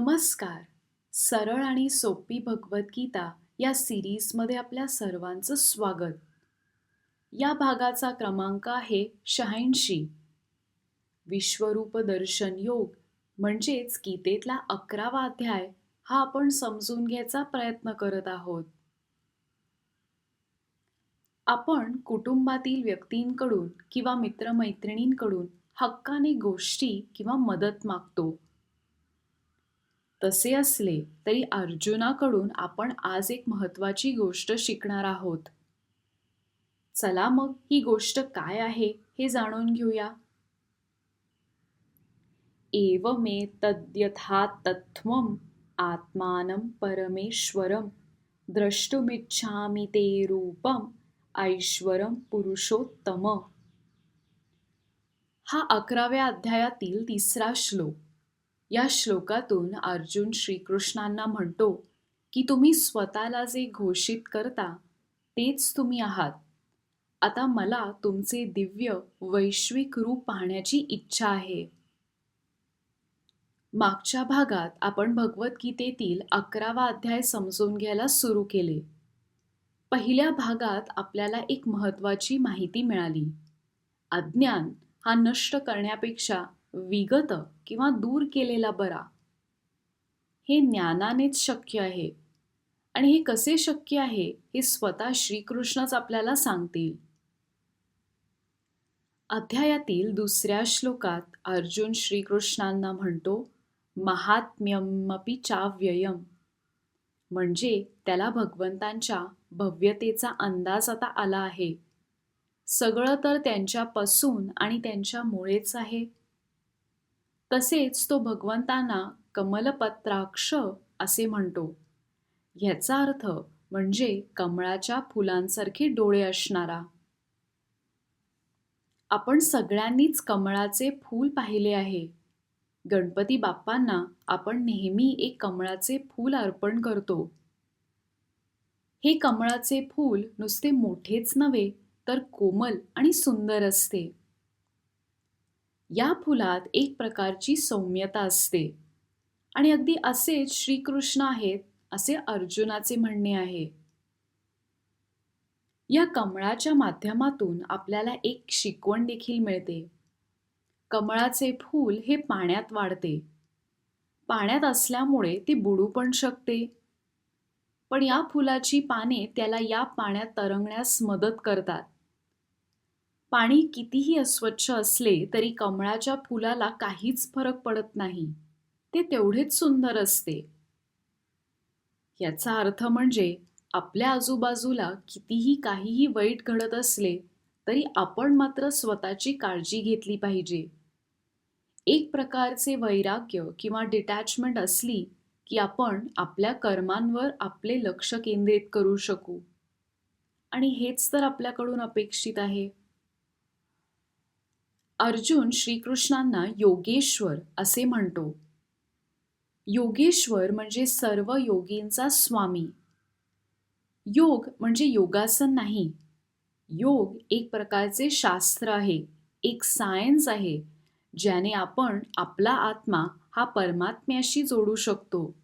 नमस्कार. सरळ आणि सोपी भगवद्गीता या सिरीजमध्ये आपल्या सर्वांचं स्वागत. या भागाचा क्रमांक आहे शहाऐंशी. विश्वरूप दर्शन योग म्हणजेच गीतेतला अकरावा अध्याय हा आपण समजून घ्यायचा प्रयत्न करत आहोत. आपण कुटुंबातील व्यक्तींकडून किंवा मित्रमैत्रिणींकडून हक्काने गोष्टी किंवा मदत मागतो. तसे असले तरी अर्जुनाकडून आपण आज एक महत्वाची गोष्ट शिकणार आहोत. चला मग ही गोष्ट काय आहे हे जाणून घेऊया. एव मे तद्यथा तत्त्वम आत्मानं परमेश्वरम द्रष्टुमिच्छामि ते रूपम ऐश्वरम पुरुषोत्तम. हा अकराव्या अध्यायातील तिसरा श्लोक. या श्लोकातून अर्जुन श्रीकृष्णांना म्हणतो की तुम्ही स्वतःला जे घोषित करता तेच तुम्ही आहात. आता मला तुमचे दिव्य वैश्विक रूप पाहण्याची इच्छा आहे. मागच्या भागात आपण भगवद्गीतेतील अकरावा अध्याय समजून घ्यायला सुरू केले. पहिल्या भागात आपल्याला एक महत्वाची माहिती मिळाली. अज्ञान हा नष्ट करण्यापेक्षा विगत किंवा दूर केलेला बरा. हे ज्ञानानेच शक्य आहे. आणि हे कसे शक्य आहे हे स्वतः श्रीकृष्णच आपल्याला सांगतील. अध्यायातील दुसऱ्या श्लोकात अर्जुन श्रीकृष्णांना म्हणतो महात्म्यमपि चाव्ययम म्हणजे त्याला भगवंतांच्या भव्यतेचा अंदाज आता आला आहे. सगळं तर त्यांच्यापासून आणि त्यांच्यामुळेच आहे. तसेच तो भगवंतांना कमलपत्राक्ष असे म्हणतो. ह्याचा अर्थ म्हणजे कमळाच्या फुलांसारखे डोळे असणारा. आपण सगळ्यांनीच कमळाचे फूल पाहिले आहे. गणपती बाप्पांना आपण नेहमी एक कमळाचे फूल अर्पण करतो. हे कमळाचे फूल नुसते मोठेच नव्हे तर कोमल आणि सुंदर असते. या फुलात एक प्रकारची सौम्यता असते. आणि अगदी असेच श्रीकृष्ण आहेत असे अर्जुनाचे म्हणणे आहे. या कमळाच्या माध्यमातून आपल्याला एक शिकवण देखील मिळते. कमळाचे फूल हे पाण्यात वाढते. पाण्यात असल्यामुळे ते बुडू पण शकते. पण या फुलाची पाने त्याला या पाण्यात तरंगण्यास मदत करतात. पाणी कितीही अस्वच्छ असले तरी कमळाच्या फुलाला काहीच फरक पडत नाही. ते तेवढेच सुंदर असते. याचा अर्थ म्हणजे आपल्या आजूबाजूला कितीही काहीही वाईट घडत असले तरी आपण मात्र स्वतःची काळजी घेतली पाहिजे. एक प्रकारचे वैराग्य किंवा डिटॅचमेंट असली की आपण आपल्या कर्मांवर आपले लक्ष केंद्रित करू शकू. आणि हेच तर आपल्याकडून अपेक्षित आहे. अर्जुन श्रीकृष्णांना योगेश्वर असे म्हणतो. योगेश्वर म्हणजे सर्व योगींचा स्वामी. योग म्हणजे योगासन नाही. योग एक प्रकारचे शास्त्र आहे एक सायन्स आहे ज्याने आपण आपला आत्मा हा परमात्म्याशी जोडू शकतो.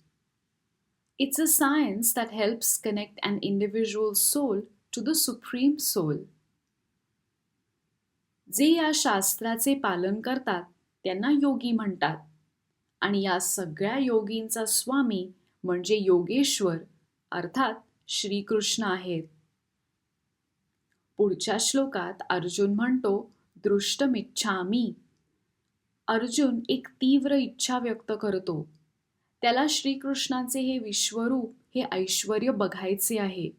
It's a science that helps connect an individual soul to the supreme soul जे या शास्त्राचे पालन करतात त्यांना योगी म्हणतात. आणि या सगळ्या योगींचा स्वामी म्हणजे योगेश्वर अर्थात श्रीकृष्ण आहेत. पुढच्या श्लोकात अर्जुन म्हणतो दृष्टमिच्छामी. अर्जुन एक तीव्र इच्छा व्यक्त करतो. त्याला श्रीकृष्णाचे हे विश्वरूप हे ऐश्वर बघायचे आहे.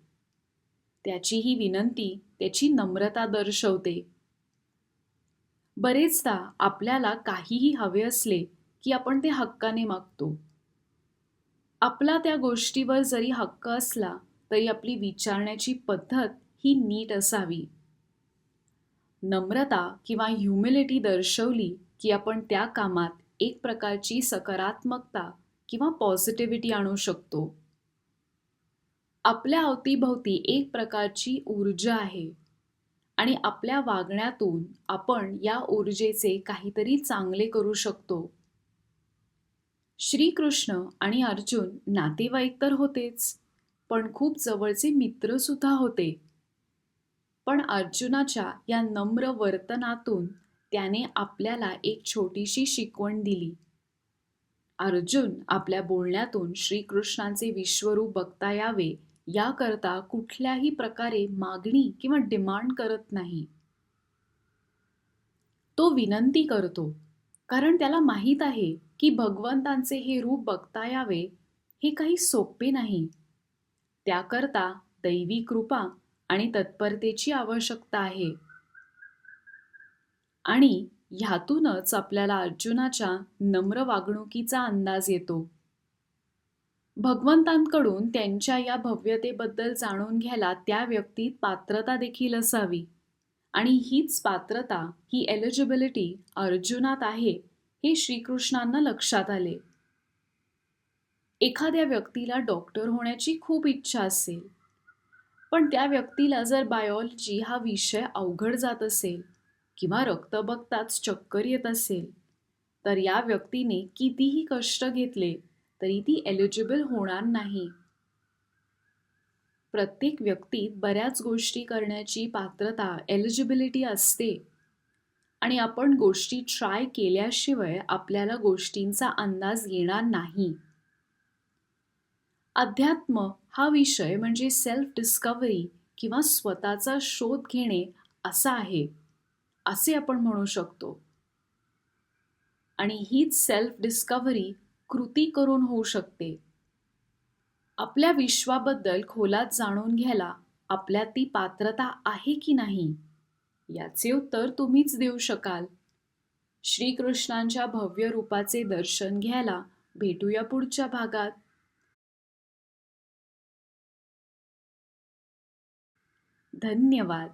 त्याची ही विनंती त्याची नम्रता दर्शवते. बरेचदा आपल्याला काहीही हवे असले की आपण ते हक्काने मागतो. आपला त्या गोष्टीवर जरी हक्क असला तरी आपली विचारण्याची पद्धत ही नीट असावी. नम्रता किंवा ह्युमिलिटी दर्शवली की आपण त्या कामात एक प्रकारची सकारात्मकता किंवा पॉझिटिव्हिटी आणू शकतो. आपल्या अवतीभोवती एक प्रकारची ऊर्जा आहे. आणि आपल्या वागण्यातून आपण या ऊर्जेचे काहीतरी चांगले करू शकतो. श्रीकृष्ण आणि अर्जुन नातेवाईक तर होतेच पण खूप जवळचे मित्र सुद्धा होते. पण अर्जुनाच्या या नम्र वर्तनातून त्याने आपल्याला एक छोटीशी शिकवण दिली. अर्जुन आपल्या बोलण्यातून श्रीकृष्णांचे विश्वरूप बघता यावे याकरता कुठल्याही प्रकारे मागणी किंवा डिमांड करत नाही. तो विनंती करतो कारण त्याला माहीत आहे की भगवंतांचे हे रूप बघता यावे हे काही सोपे नाही. त्याकरता दैवी कृपा आणि तत्परतेची आवश्यकता आहे. आणि ह्यातूनच आपल्याला अर्जुनाच्या नम्र वागणुकीचा अंदाज येतो. भगवंतांकडून त्यांच्या या भव्यतेबद्दल जाणून घ्यायला त्या व्यक्तीत पात्रता देखील असावी. आणि हीच पात्रता ही एलिजिबिलिटी अर्जुनात आहे हे श्रीकृष्णांना लक्षात आले. एखाद्या व्यक्तीला डॉक्टर होण्याची खूप इच्छा असेल पण त्या व्यक्तीला जर बायोलॉजी हा विषय अवघड जात असेल किंवा रक्त बघताच चक्कर येत असेल तर या व्यक्तीने कितीही कष्ट घेतले तरी ती एलिजिबल होणार नाही. प्रत्येक व्यक्तीत बऱ्याच गोष्टी करण्याची पात्रता एलिजिबिलिटी असते. आणि आपण गोष्टी ट्राय केल्याशिवाय आपल्याला गोष्टींचा अंदाज येणार नाही. अध्यात्म हा विषय म्हणजे सेल्फ डिस्कव्हरी किंवा स्वतःचा शोध घेणे असा आहे असे आपण म्हणू शकतो. आणि हीच सेल्फ डिस्कव्हरी कृती करून होऊ शकते. आपल्या विश्वाबद्दल खोलात जाणून घ्यायला आपल्यात ती पात्रता आहे की नाही याचे उत्तर तुम्हीच देऊ शकाल. श्रीकृष्णांच्या भव्य रूपाचे दर्शन घ्यायला भेटूया पुढच्या भागात. धन्यवाद.